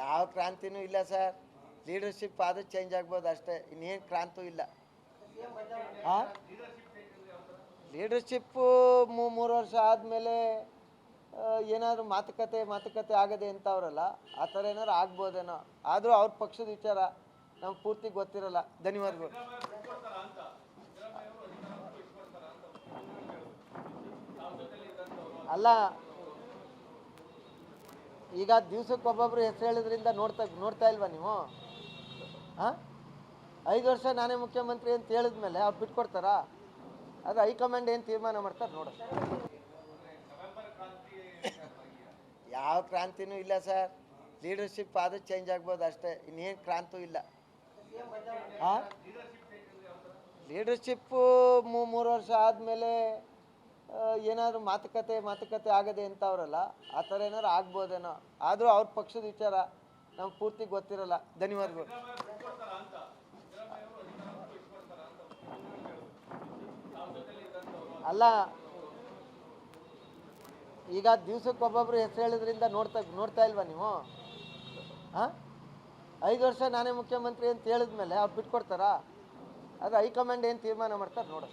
ಯಾವ ಕ್ರಾಂತಿನೂ ಇಲ್ಲ sir. Leadership ಆದರೂ ಚೇಂಜ್ ಆಗ್ಬೋದು ಅಷ್ಟೇ. ಇನ್ನೇನು ಕ್ರಾಂತಿ ಇಲ್ಲ. ಹಾಂ ಲೀಡರ್ಶಿಪ್ಪು ಮೂರು ವರ್ಷ ಆದಮೇಲೆ ಏನಾದರೂ ಮಾತುಕತೆ ಮಾತುಕತೆ ಆಗದೆ ಅಂತವ್ರಲ್ಲ ಆ ಥರ ಏನಾದ್ರು ಆಗ್ಬೋದೇನೋ. ಆದರೂ ಅವ್ರ ಪಕ್ಷದ ವಿಚಾರ ನಮ್ಗೆ ಪೂರ್ತಿ ಗೊತ್ತಿರಲ್ಲ ಧನ್ಯವಾದಗಳು ಅಲ್ಲ ಈಗ ದಿವ್ಸಕ್ಕೆ ಒಬ್ಬೊಬ್ರು ಹೆಸರು ಹೇಳಿದ್ರಿಂದ ನೋಡ್ತಾ ನೋಡ್ತಾ ಇಲ್ವಾ ನೀವು? ಹಾಂ ಐದು ವರ್ಷ ನಾನೇ ಮುಖ್ಯಮಂತ್ರಿ ಅಂತ ಹೇಳಿದ್ಮೇಲೆ ಅವ್ರು ಬಿಟ್ಕೊಡ್ತಾರಾ? ಅದು ಹೈಕಮಾಂಡ್ ಏನು ತೀರ್ಮಾನ ಮಾಡ್ತಾರೆ ನೋಡ. ಯಾವ ಕ್ರಾಂತಿನೂ ಇಲ್ಲ ಸರ್. ಲೀಡರ್ಶಿಪ್ ಆದರೂ ಚೇಂಜ್ ಆಗ್ಬೋದು ಅಷ್ಟೇ. ಇನ್ನೇನು ಕ್ರಾಂತಿ ಇಲ್ಲ. ಹಾಂ ಲೀಡರ್ಶಿಪ್ಪು ಮೂರು ವರ್ಷ ಆದಮೇಲೆ ಏನಾದರೂ ಮಾತುಕತೆ ಮಾತುಕತೆ ಆಗದೆ ಅಂತವ್ರಲ್ಲ ಆ ಥರ ಏನಾದ್ರು ಆಗ್ಬೋದೇನೋ. ಆದರೂ ಅವ್ರ ಪಕ್ಷದ ವಿಚಾರ ನಮ್ಗೆ ಪೂರ್ತಿ ಗೊತ್ತಿರಲ್ಲ. ಧನ್ಯವಾದಗಳು. ಅಲ್ಲ, ಈಗ ದಿವ್ಸಕ್ಕೆ ಒಬ್ಬೊಬ್ರು ಹೆಸರು ಹೇಳಿದ್ರಿಂದ ನೋಡ್ತಾ ನೋಡ್ತಾ ಇಲ್ವಾ ನೀವು? ಹಾಂ ಐದು ವರ್ಷ ನಾನೇ ಮುಖ್ಯಮಂತ್ರಿ ಅಂತ ಹೇಳಿದ್ಮೇಲೆ ಅವ್ರು ಬಿಟ್ಕೊಡ್ತಾರಾ? ಅದು ಹೈಕಮಾಂಡ್ ಏನು ತೀರ್ಮಾನ ಮಾಡ್ತಾರೆ ನೋಡು